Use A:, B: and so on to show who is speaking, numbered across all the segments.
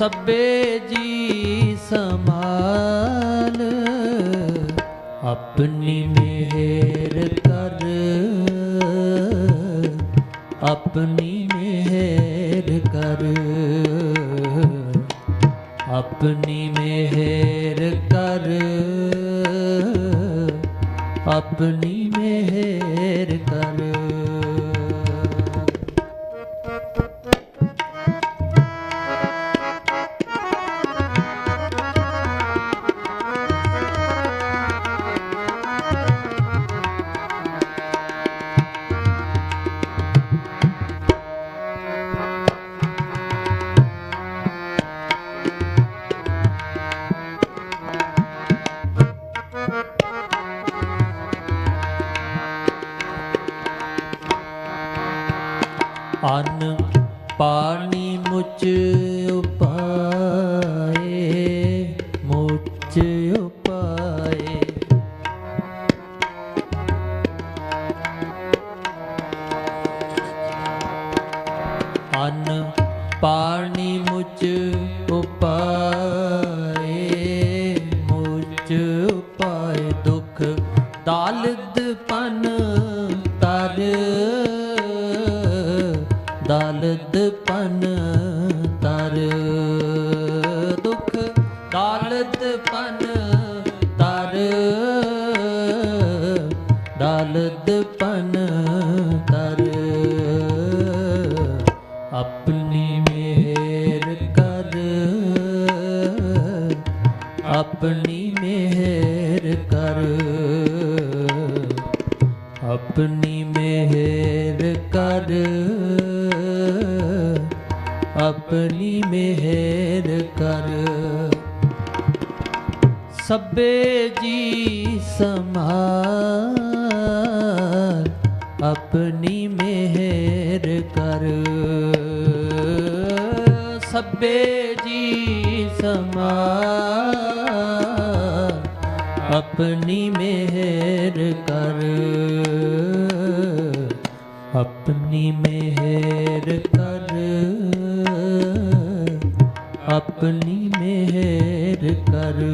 A: ਸਭੇ ਜੀ ਸਮਾਲ ਆਪਣੀ ਮਿਹਰ ਕਰ ਆਪਣੀ ਮਿਹਰ ਕਰ ਆਪਣੀ ਮਿਹਰ ਕਰ ਆਪਣੀ ਉਪਾਏ ਮੁਚ ਉਪਾਏ। ਅਨ ਪਾਣੀ ਮੁਚ ਦਾਲਦ ਪਨ ਤਰ ਦਾਲਦ ਪਨ ਤਰ। ਆਪਣੀ ਮਿਹਰ ਕਰ, ਆਪਣੀ ਮਿਹਰ ਕਰ। ਆਪਣੀ ਮਿਹਰ ਕਰ, ਆਪਣੀ ਮਿਹਰ ਕਰ। ਸਭੇ ਜੀ ਸਮਾਲ ਆਪਣੀ ਮਿਹਰ ਕਰ। ਸਭੇ ਜੀ ਸਮਾਲ ਆਪਣੀ ਮਿਹਰ ਕਰ। ਆਪਣੀ ਮਿਹਰ ਕਰ। ਆਪਣੀ ਮਿਹਰ ਕਰ।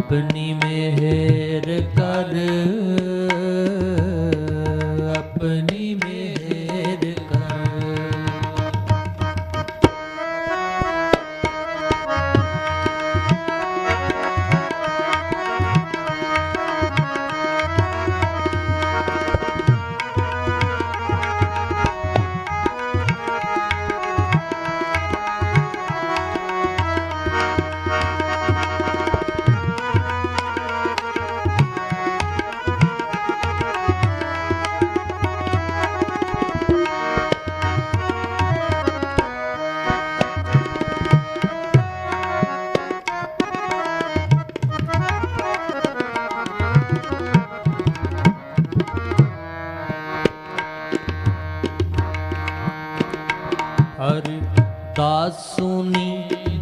A: ਆਪਣੀ ਮਿਹਰ ਕਰ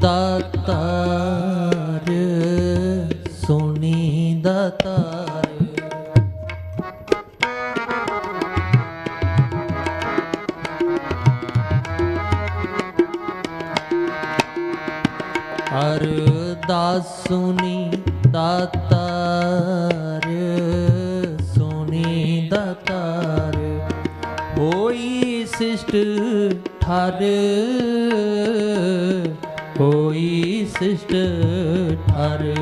A: ਦਾਤਾਰ ਸੁਨੀ ਦਾਤਾਰ ਹਰ ਦਾਸ ਸੁਨੀ ਦਾਤਾਰ ਸੁਨੀ ਦਾਤਾਰ ਹੋਈ ਸਿਸ਼ਟ ਠਰ ਹੋਈ ਸਿਸ਼ਟ ਠਰ।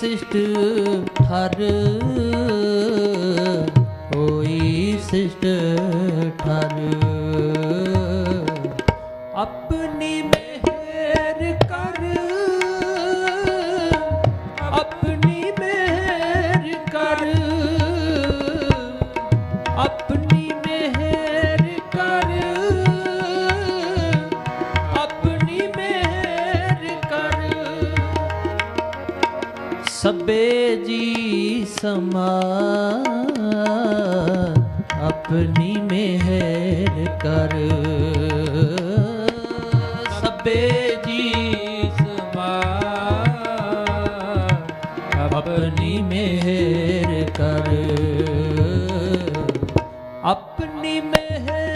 B: ਸਿਸ਼ਟ ਠਰ।
A: ਹੋਈ ਸਿਸ਼ਟ ਠਰ। ਆਪਣੀ ਸਬੇ ਜੀ ਸਮਾ ਆਪਣੀ ਮਿਹਰ ਕਰ। ਸਬੇ ਜੀ ਆਪਣੀ ਮਿਹਰ ਕਰ। ਆਪਣੀ ਮਿਹਰ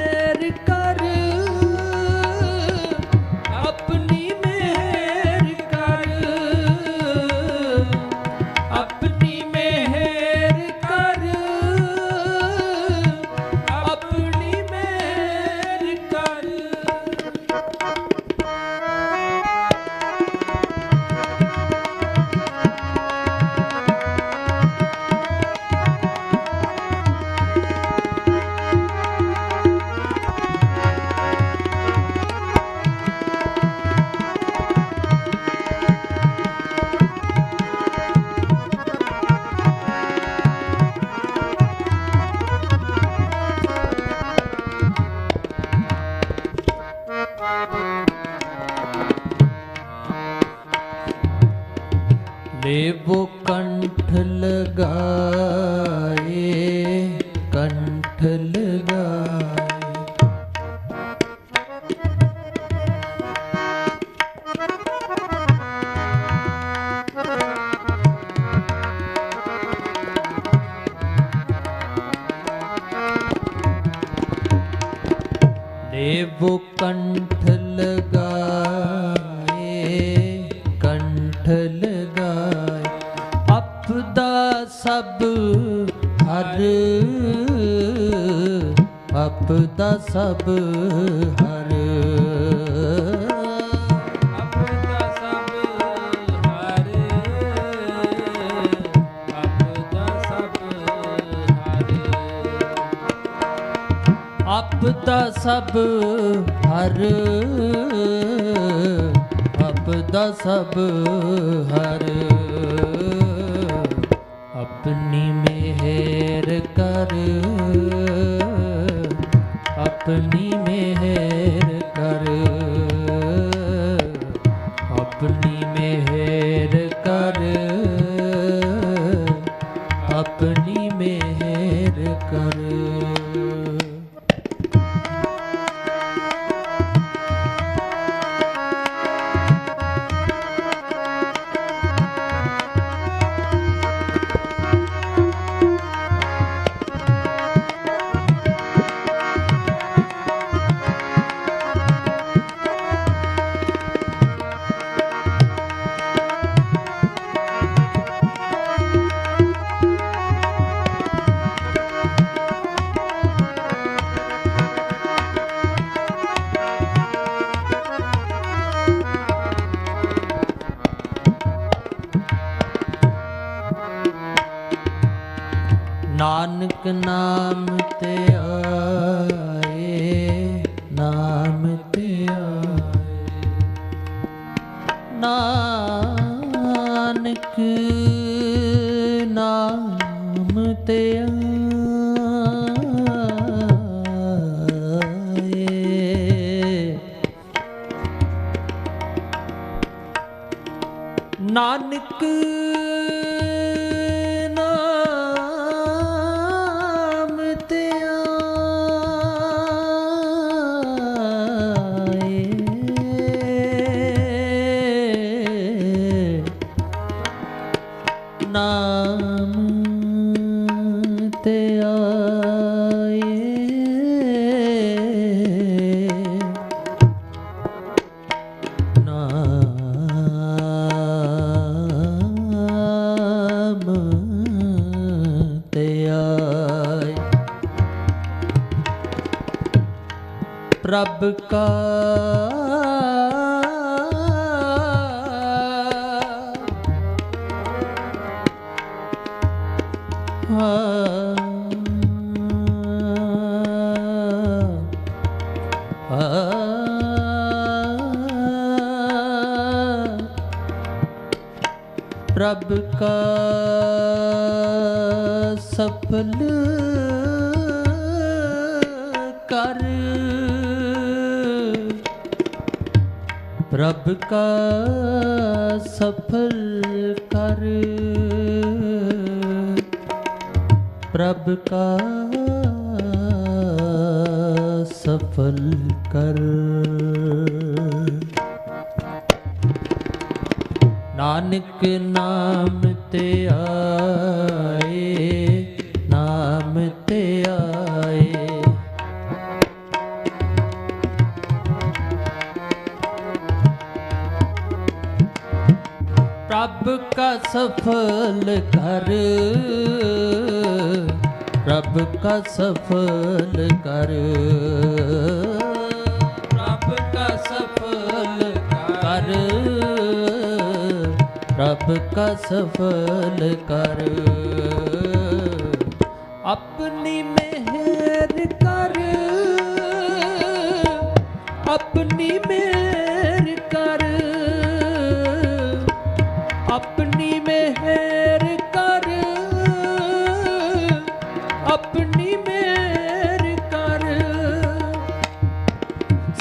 A: ਦੇਵੋ ਕੰਠ ਲਗਾਏ ਦੇਵੋ ਕੰਠ ਲਗਾਏ ਕੰਠ ਲਗਾਏ ਆਪਦਾ ਸਭ ਹਰ ਆਪਦਾ ਸਭ ਹਰ
B: ਆਪਦਾ ਸਭ ਹਰ ਆਪਦਾ ਸਭ ਹਰ।
A: ਨਾਮ ਤੇ ਆਏ। ਨਾਨਕ ਪ੍ਰਭ ਕਾ ਪ੍ਰਭ ਕਾ ਸਫਲ ਕਰ ਪ੍ਰਭ ਕਾ ਸਫਲ ਕਰ। ਪ੍ਰਭ ਕਾ ਸਫਲ ਕਰ। ਨਾਨਕ ਨਾਮ ਤੇ ਆਏ ਪ੍ਰਭ ਕਾ ਸਫਲ ਕਰ ਪ੍ਰਭ ਕਾ ਸਫਲ ਕਰ ਪ੍ਰਭ ਕਾ ਸਫਲ ਕਰ ਪ੍ਰਭ ਕਾ ਸਫਲ ਕਰ ਆਪਣੀ ਮਿਹਰ ਕਰ ਆਪਣੀ ਮਿਹਰ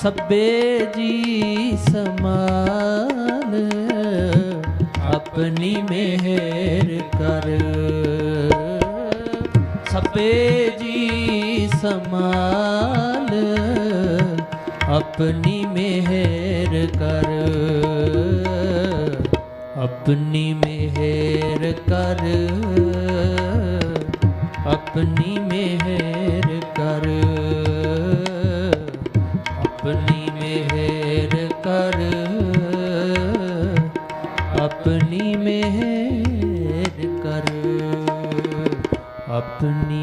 A: ਸਭੇ ਜੀ ਸਮਾਲ ਆਪਣੀ ਮਿਹਰ ਕਰ। ਸਭੇ ਜੀ ਸਮਾਲ ਆਪਣੀ ਮਿਹਰ ਕਰ। ਆਪਣੀ ਮਿਹਰ ਕਰ, ਆਪਣੀ ਮਿਹਰ ਕਰ। ਕਰ ਆਪਣੀ ਮਿਹਰ ਕਰ